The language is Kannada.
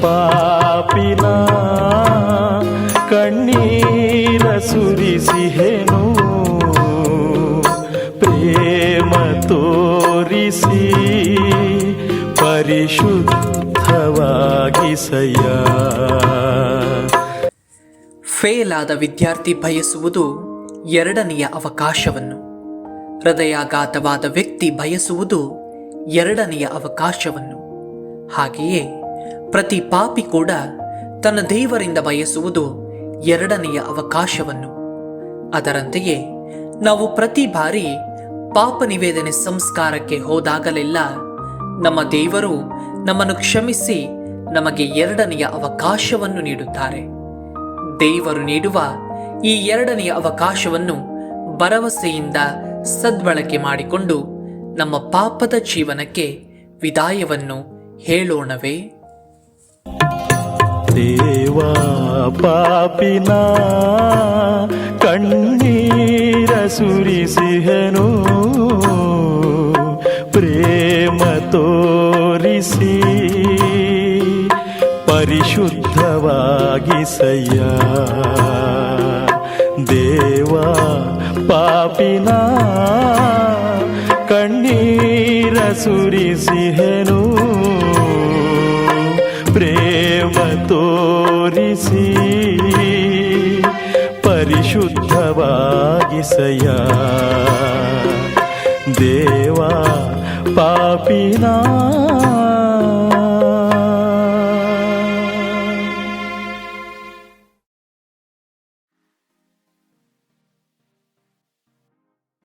ಪಾಪಿನ ಕಣ್ಣೀರ ಸುರಿಸಿಹೆನು. ಪ್ರೇಮ ತೋರಿಸಿ ಪರಿಶುದ್ಧವಾಗಿಸಯ್ಯ ಫೇಲ್ ಆದ ವಿದ್ಯಾರ್ಥಿ ಬಯಸುವುದು ಎರಡನೆಯ ಅವಕಾಶವನ್ನು. ಹೃದಯಾಘಾತವಾದ ವ್ಯಕ್ತಿ ಬಯಸುವುದು ಎರಡನೆಯ ಅವಕಾಶವನ್ನು. ಹಾಗೆಯೇ ಪ್ರತಿ ಪಾಪಿ ಕೂಡ ತನ್ನ ದೇವರಿಂದ ಬಯಸುವುದು ಎರಡನೆಯ ಅವಕಾಶವನ್ನು. ಅದರಂತೆಯೇ ನಾವು ಪ್ರತಿ ಬಾರಿ ಪಾಪ ನಿವೇದನೆ ಸಂಸ್ಕಾರಕ್ಕೆ ಹೋದಾಗಲೆಲ್ಲ ನಮ್ಮ ದೇವರು ನಮ್ಮನ್ನು ಕ್ಷಮಿಸಿ ನಮಗೆ ಎರಡನೆಯ ಅವಕಾಶವನ್ನು ನೀಡುತ್ತಾರೆ. ದೇವರು ನೀಡುವ ಈ ಎರಡನೆಯ ಅವಕಾಶವನ್ನು ಭರವಸೆಯಿಂದ ಸದ್ಬಳಕೆ ಮಾಡಿಕೊಂಡು ನಮ್ಮ ಪಾಪದ ಜೀವನಕ್ಕೆ ವಿದಾಯವನ್ನು ಹೇಳೋಣವೇ? ದೇವಾ ಪಾಪಿನ ಕಣ್ಣೀರ ಸುರಿಸಿಹನು. ಪ್ರೇಮ ತೋರಿಸಿ ಪರಿಶುದ್ಧವಾಗಿಸಯ್ಯ. ದೇವಾ ಪಾಪಿನ ಕಣ್ಣೀರ ಸುರಿಸಿಹನು. ಪ್ರೇಮ ತೋರಿಸಿ ಪರಿಶುದ್ಧವಾಗಿಸಯ ದೇವಾ ಪಾಪಿನ